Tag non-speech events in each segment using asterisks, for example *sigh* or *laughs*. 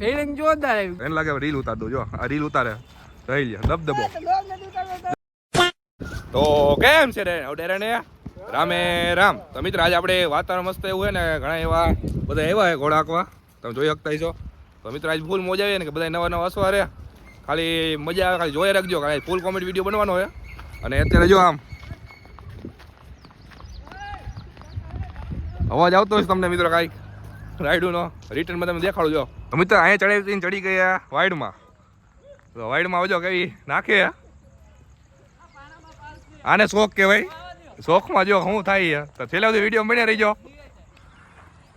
Feeling જોરદાર આવી. લાગે રીલ ઉતાર જો રીલ ઉતારે. રહી લે દબદબો તો કેમ છે રે રામે રામ. તો મિત્ર આજે આપણે વાતાવરણ મસ્ત એવું છે ને, ઘણા એવા બધા એવા છે ઘોડાકવા તમે જોઈ શકતા છો. તો મિત્ર, આજ ફૂલ મોજા આવી ને, કે બધા નવા નવા હસવા રે ખાલી મજા આવે, ખાલી જોઈ રાખજો, ખાલી ફૂલ કોમેડી વીડિયો બનવાનો હોય અને અત્યારે જો આમ. અવાજ આવતો હશે તમને, મિત્રો, કાંઈક. રાઈડુનો રિટર્નમાં તમે દેખાડો જો. તો મિત્ર અહીંયા ચડી ચડી ગયા વાઇડમાં તો વાઇડમાં આવજો કેવી નાખે. આને શોખ કહેવાય. શોખમાં જો શું થાય તો છેલ્લા સુધી વીડિયો બન્યા રહીજો.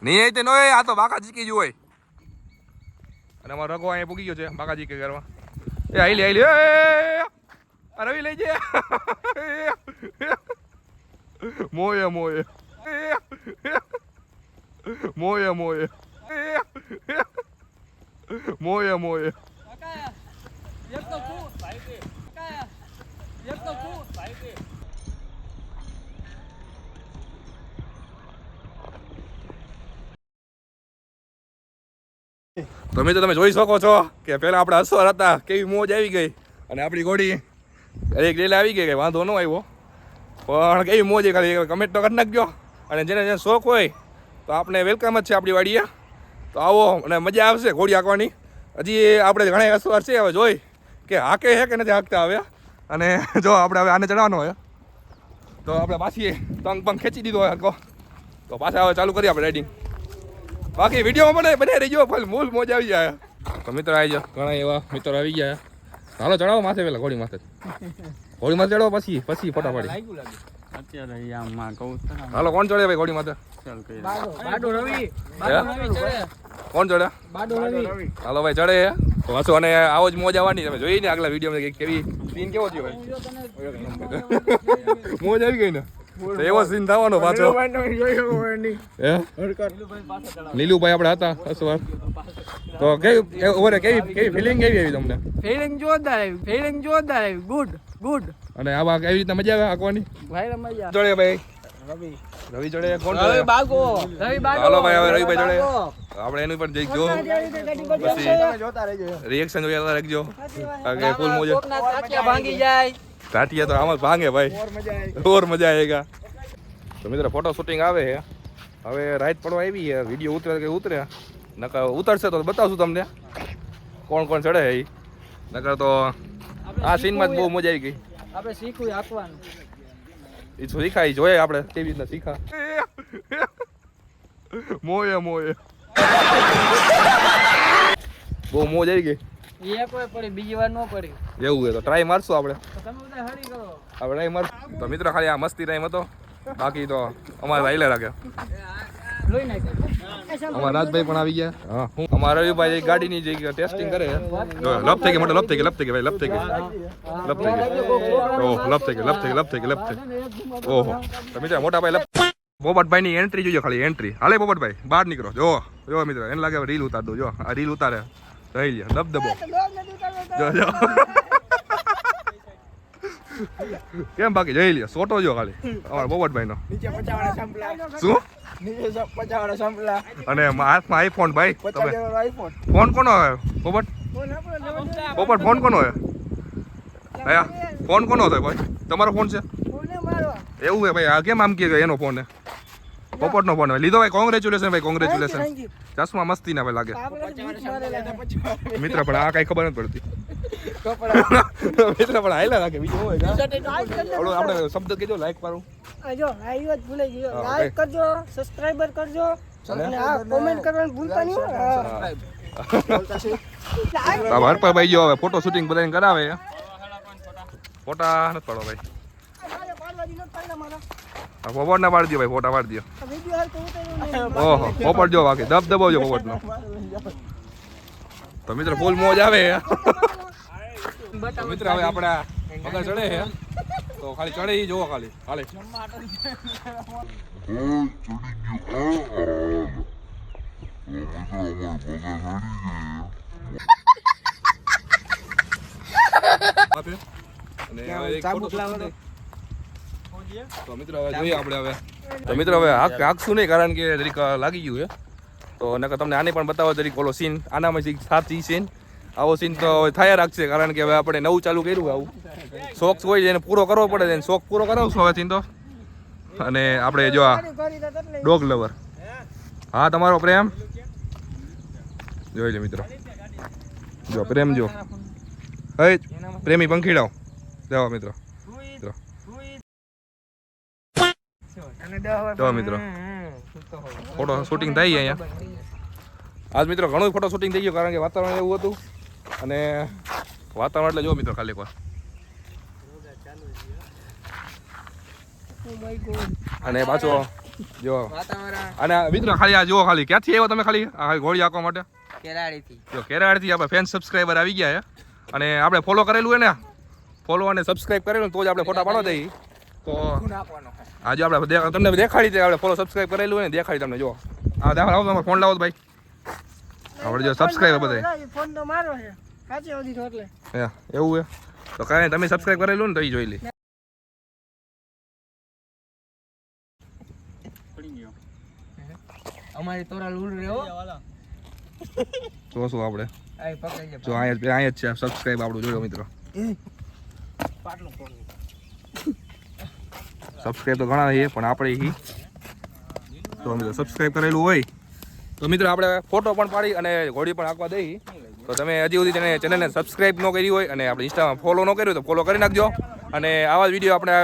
નહીં તે નો આ તો બાકા જીકી હોય. અને અમારો રગો અહીંયા પૂગી ગયો છે, બાકા જીકી કરવા. એ આઈલી આઈલી રવિ લઈ જાય. મોય મોય. મોય મોય મોય તમે તો તમે જોઈ શકો છો કે પહેલા આપણે અસર હતા, કેવી મોજ આવી ગઈ. અને આપણી ઘોડી એક ડેલે આવી ગઈ કઈ વાંધો ન આવ્યો. પણ કેવી મોજ ખાલી કમેન્ટ તો કરી નાખજો. અને જેને જેને શોખ હોય તો આપણે વેલકમ જ છે આપણી વાડીએ. તો આવો અને મજા આવશે ઘોડી હાંકવાની. હજી આપણે ઘણા અસવાર છે, હવે જોઈ કે હાકે છે કે નથી હાંકતા હવે. અને જો આપણે હવે આને ચડવાનો હોય. તો આપણે પાછી તંગ પંગ ખેંચી દીધો હોય હરકો તો પાછા હવે ચાલુ કરીએ આપણે રાઇડિંગ બાકી વિડીયોમાં મને બને રહી ગયો પણ મૂલ મોજ આવી જાય. તો મિત્રો આવી જાઓ, ઘણા એવા મિત્રો આવી ગયા. હાલો ચડાવો માથે પેલા ઘોડી માથે. ઘોડી માથે ચડાવો પછી પછી ફોટા પાડી અત્યારે આમાં કહું હાલો કોણ ચડે ભાઈ ઘોડી માથે બાડો રવિ બાડો રવિ ચડે. કોણ ચડે? બાડો રવિ. હાલો ભાઈ ચડે તો અને આવો જ મોજ આવવાની તમે જોઈ ને આગલા વીડિયો કેવી સીન કેવો થયો ભાઈ? *laughs* મોજ આવી ગઈ ને? એવો સીન થવાનો પાછો. લીલુભાઈ આપણે હતા અસવાર તો કેવી ઓરે કેવી કેવી ફિલિંગ કેવી આવી તમને? ફિલિંગ જોરદાર આવી ફિલિંગ જોરદાર આવી. ગુડ ગુડ અને આવા એવી રીતના મજા આવે આકવાની ભાઈ મજા ચડે ભાઈ. રવિ. ચડે કોણ રવિ બાગો. રવિ બાગો. હાલો ભાઈ હવે રવિભાઈ ચડે આપણે એનું પણ જઈ જો પછી રિએક્શન જોયા રાખજો કે ફૂલ મોજ. ભાંગી જાય. ઘાટિયા તો આમાં જ ભાંગે ભાઈ. ઓર મજા આવેગા તો મિત્રો ફોટો શૂટિંગ આવે છે. હવે રાઈટ પડવા આવી છે. વીડિયો ઉતરે કે ઉતરે. નકર ઉતરશે તો બતાવશું તમને. કોણ કોણ ચડે એ નકર તો આ સીનમાં જ બહુ મજા આવી ગઈ. આપણે શીખવું આપવાનું. એ શીખાય જોઈએ આપણે કેવી રીતના શીખા. મોય મોય બહુ મોજ આવી ગઈ. એ કોઈ પડી બીજી વાર ન પડી. એવું છે તો ટ્રાય મારશું આપણે. તમે બધા હરી કરો આપણે ટ્રાય માર તો મિત્રો ખાલી આ મસ્તી ટાઈમ હતો. બાકી તો અમારે લોહી નાખ્યો અમારા રાજભાઈ પણ આવી ગયા. હા. હું અમારા રવિભાઈ ગાડીની જે ટેસ્ટિંગ કરે છે. લપ થઈ ગઈ મોટો લપ થઈ ગઈ લપ થઈ ગઈ ભાઈ લપ થઈ ગઈ. લપ થઈ ગઈ. ઓહ લપ થઈ ગઈ લપ થઈ ગઈ લપ થઈ ગઈ લપ થઈ ઓહો. તમે મિત્રો મોટા ભાઈ લપ બોબટભાઈ ની એન્ટ્રી જોજો ખાલી એન્ટ્રી હાલે બોબટભાઈ બહાર નીકળો. જો જો મિત્ર એને લાગે રીલ ઉતાર દો જો આ રીલ ઉતારે. રહી લે દબદબો. જો જો. કેમ બાકી? જઈ લે સોટો જો ખાલી. અમારા બોબટભાઈ નો શું? અને હાથમાં આઈફોન ભાઈ તમે. ફોન કોનો હોય પોપટ પોપટ ફોન કોનો હોય હયા ફોન કોનો હતો ભાઈ? તમારો ફોન છે? એવું હે ભાઈ આ કેમ આમ કે એનો ફોન હે પોપટનો ફોન હોય. લીધો ભાઈ કોંગ્રેચ્યુલેશન ભાઈ કોંગ્રેચ્યુલેશન ચશ્મા મસ્તી ના ભાઈ લાગે. મિત્ર પણ આ કઈ ખબર નથી પડતી. મિત્ર પણ હાઈલા લાગે બીજું હોય આપણે શબ્દ કીધો લાઈક મારું જો લાઈવ જ ભૂલાઈ ગયો. લાઈક કરજો સબસ્ક્રાઇબર કરજો. અને? આ કોમેન્ટ કરવાનું ભૂલતા નહીં હો. હા. તો હર પર ભાઈ જો હવે ફોટો શૂટિંગ બધાને કરાવે. ફોટા નથી પાડો ભાઈ. પોપટ ના પાડી દો ભાઈ ફોટા પાડી દો. ઓહો પોપટ જો બાકી દબ દબાવજો પોપટનો તો મિત્ર ફૂલ મોજ આવે. મિત્ર હવે આપણા મગર ચડે છે. તો ખાલી ચડે એ જોવો ખાલી હાલે લાવો તો. તો હવે જોઈએ આપણે હવે. તો મિત્રો હવે હાક હાકશું નહીં કારણ કે જરીક લાગી ગયું છે. તો નકર તમને આને પણ બતાવો તરીકે ઓલો સીન આનામાં સાચી સીન આવો સીન તો થયા રાખશે, કારણ કે હવે આપણે નવું ચાલુ કર્યું આવું. શોખ હોય છે એને પૂરો કરવો પડે એને શોખ પૂરો કરાવશું હવે સીન તો. અને આપણે જો આ ડોગ લવર હા, તમારો પ્રેમ? જોઈ લે મિત્રો. જો, પ્રેમ જો હે, પ્રેમી પંખીડાઓ. જવા મિત્રો. મિત્રો. જો મિત્રો. ફોટો શૂટિંગ થાય અહીંયા. આજ મિત્રો ઘણું ફોટો શૂટિંગ થઈ ગયું, કારણ કે વાતાવરણ એવું હતું. અને વાતાવરણ એટલે જો મિત્રો ખાલી એકવાર. અને પાછો જો અને મિત્રો ખાલી આ જુઓ ખાલી ક્યાંથી આવ્યો તમે ખાલી? આ ગોળી ઘોડી આંકવા માટે? કેરાડીથી જો કેરાડથી આપણે ફેન સબસ્ક્રાઈબર આવી ગયા છે. અને આપણે ફોલો કરેલું એને ને? ફોલો અને સબસ્ક્રાઈબ કરેલું તો જ આપણે ફોટા પાડો દઈએ તો આજે આપણે તમને દેખાડી દે આપણે ફોલો સબસ્ક્રાઈબ કરેલું હોય ને દેખાડી તમને જો હા દાખલ આવો તમારે ફોન લાવો ભાઈ. આપણે જો સબસ્ક્રાઈબર બધાય. ફોન તો મારો છે. સાચી આવતી તો એટલે. હે એવું હે તો કાંઈ નહીં, તમે સબસ્ક્રાઇબ કરેલું ને તો એ જોઈ લે. અમારી તોરા લૂલ રહ્યો જોશું આપણે? આ જો અહીંયા જ અહીંયા જ છે સબસ્ક્રાઈબ આપણું જોયો મિત્રો. સબસ્ક્રાઇબ તો ઘણા છે પણ આપણે હી તો મિત્રો સબસ્ક્રાઇબ કરેલું હોય તો મિત્રો આપણે ફોટો પણ પાડી અને ઘોડી પણ આંકવા દઈ. તો તમે હજી સુધી તેને ચેનલને સબસ્ક્રાઈબ ન કરી હોય અને આપણે ઇન્સ્ટામાં ફોલો ન કર્યું તો ફોલો કરી નાખજો. અને આવા જ વીડિયો આપણે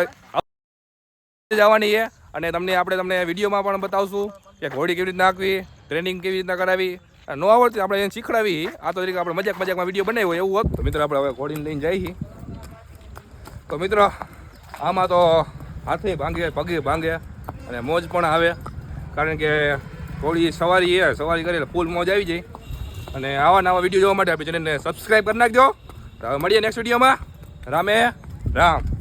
જવાની છે. અને તમને આપણે તમને વિડીયોમાં પણ બતાવશું કે ઘોડી કેવી રીતના નાખવી ટ્રેનિંગ કેવી રીતના કરાવી. ન આવડતી આપણે એને શીખડાવી. આ તો તરીકે આપણે મજાક મજાકમાં વીડિયો બનાવ્યો હોય એવું હોત. તો મિત્રો આપણે હવે ઘોડીને લઈને જઈએ તો મિત્રો, આમાં તો હાથે ભાંગે, પગે ભાંગે અને મોજ પણ આવે. કારણ કે ઘોડી સવારી એ સવારી કરી ફૂલ મોજ આવી જાય. અને આવા નવા વીડિયો જોવા માટે આપી ચેનલને સબસ્ક્રાઈબ કરી નાખજો. તો મળીએ નેક્સ્ટ વિડીયોમાં રામે રામ.